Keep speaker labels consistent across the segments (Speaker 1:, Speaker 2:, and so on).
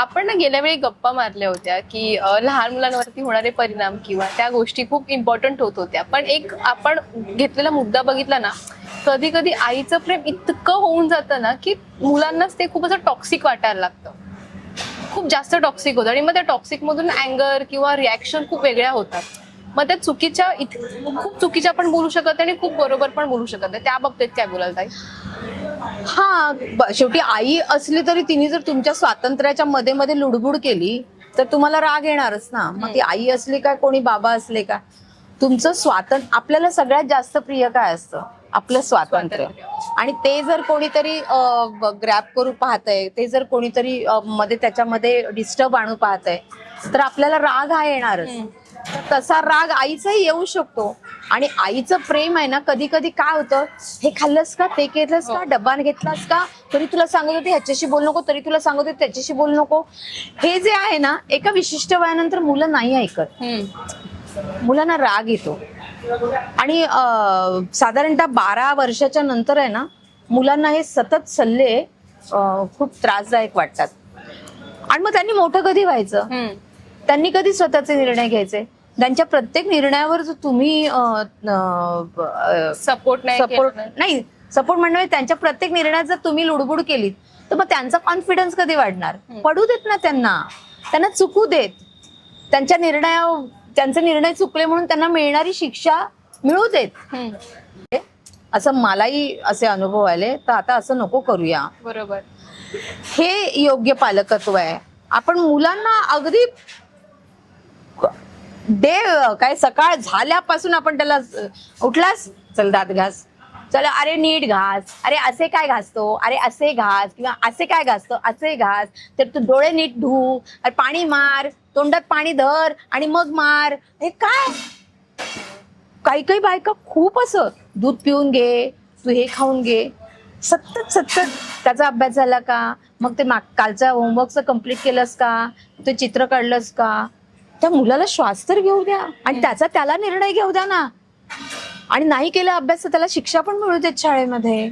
Speaker 1: आपण ना गेल्या वेळी गप्पा मारल्या होत्या की लहान मुलांवरती होणारे परिणाम किंवा त्या गोष्टी खूप इम्पॉर्टंट होत होत्या. पण एक आपण घेतलेला मुद्दा बघितला ना कधी कधी आईचं प्रेम इतकं होऊन जातं ना की मुलांनाच ते खूप असं टॉक्सिक वाटायला लागतं. खूप जास्त टॉक्सिक होतं आणि मग त्या टॉक्सिक मधून अँगर किंवा रिॲक्शन खूप वेगळ्या होतात. मग त्या चुकीच्या खूप चुकीच्या पण बोलू शकत आणि खूप बरोबर पण बोलू शकत त्या बाबतीत काय बोलायला ताई?
Speaker 2: हा शेवटी आई असली तरी तिने जर तुमच्या स्वातंत्र्याच्या मध्ये मध्ये लुडबुड केली तर तुम्हाला राग येणारच ना. मग ती आई असली का कोणी बाबा असले का तुमचं स्वातंत्र्य आपल्याला सगळ्यात जास्त प्रिय काय असतं? आपलं स्वातंत्र्य. आणि ते जर कोणीतरी ग्रॅप करू पाहतंय ते जर कोणीतरी मध्ये त्याच्यामध्ये डिस्टर्ब आणू पाहतंय तर आपल्याला राग हा येणारच. तसा राग आईचाही येऊ शकतो. आणि आईचं प्रेम आहे ना कधी कधी काय होतं हे खाल्लंस का? ते केलंस का? डब्बा घेतलास का? तरी तुला सांगत होते ह्याच्याशी बोलू नको तरी तुला सांगत होते त्याच्याशी बोलू नको. हे जे आहे ना एका विशिष्ट वयानंतर मुलं नाही ऐकत. मुलांना राग येतो. आणि साधारणतः बारा वर्षाच्या नंतर आहे ना मुलांना हे सतत सल्ले खूप त्रासदायक वाटतात. आणि मग त्यांनी मोठं कधी व्हायचं? त्यांनी कधी स्वतःचे निर्णय घ्यायचे? त्यांच्या प्रत्येक निर्णयावर जर तुम्ही
Speaker 1: सपोर्ट नाही
Speaker 2: सपोर्ट
Speaker 1: केलं.
Speaker 2: नाही सपोर्ट म्हणजे त्यांच्या प्रत्येक निर्णयात जर तुम्ही लुडबुड केलीत तर मग त्यांचा कॉन्फिडन्स कधी वाढणार? पडू देत ना त्यांना. त्यांना चुकू देत. त्यांच्या निर्णया त्यांचे निर्णय चुकले म्हणून त्यांना मिळणारी शिक्षा मिळू देत. असं मलाही असे अनुभव आले. तर आता असं नको करूया.
Speaker 1: बरोबर.
Speaker 2: हे योग्य पालकत्व आहे. आपण मुलांना अगदी डे काय सकाळ झाल्यापासून आपण त्याला उठलास? चल दात घास. चल अरे नीट घास. अरे असे काय घासतो? अरे असे घास. किंवा असे काय घासतो? असे घास. तर तू डोळे नीट धू. अरे पाणी मार. तोंडात पाणी धर. आणि मग मार. हे काय? काही काही बायका खूप असं दूध पिऊन घे. तू हे खाऊन घे. सतत सतत त्याचा अभ्यास झाला का? मग ते माग कालचा होमवर्कचं कंप्लीट केलंस का? ते चित्र काढलंस का? त्या मुलाला श्वास तर घेऊ द्या. आणि त्याचा त्याला निर्णय घेऊ द्या ना. आणि नाही केला अभ्यास तर त्याला शिक्षा पण मिळू देत शाळेमध्ये.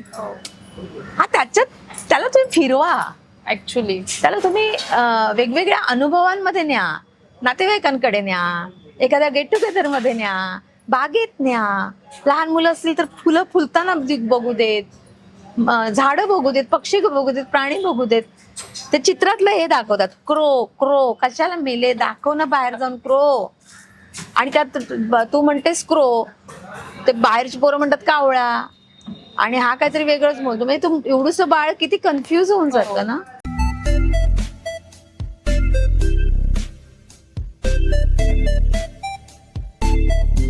Speaker 2: हा. त्याच्यात त्याला तुम्ही फिरवा.
Speaker 1: ऍक्च्युली
Speaker 2: त्याला तुम्ही वेगवेगळ्या अनुभवांमध्ये न्या. नातेवाईकांकडे न्या. एखाद्या गेट टुगेदरमध्ये न्या. बागेत न्या. लहान मुलं असतील तर फुलं फुलताना बघू देत. झाडं बघू देत पक्षी बघू देत प्राणी बघू देत ते चित्रातलं हे दाखवतात. क्रो क्रो कशाला मेले? दाखव ना बाहेर जाऊन क्रो. आणि त्यात तू म्हणतेस क्रो. ते बाहेरची पोरं म्हणतात कावळा. आणि हा काहीतरी वेगळंच बोलतो. म्हणजे तू एवढंसं बाळ किती कन्फ्युज होऊन जातं ना?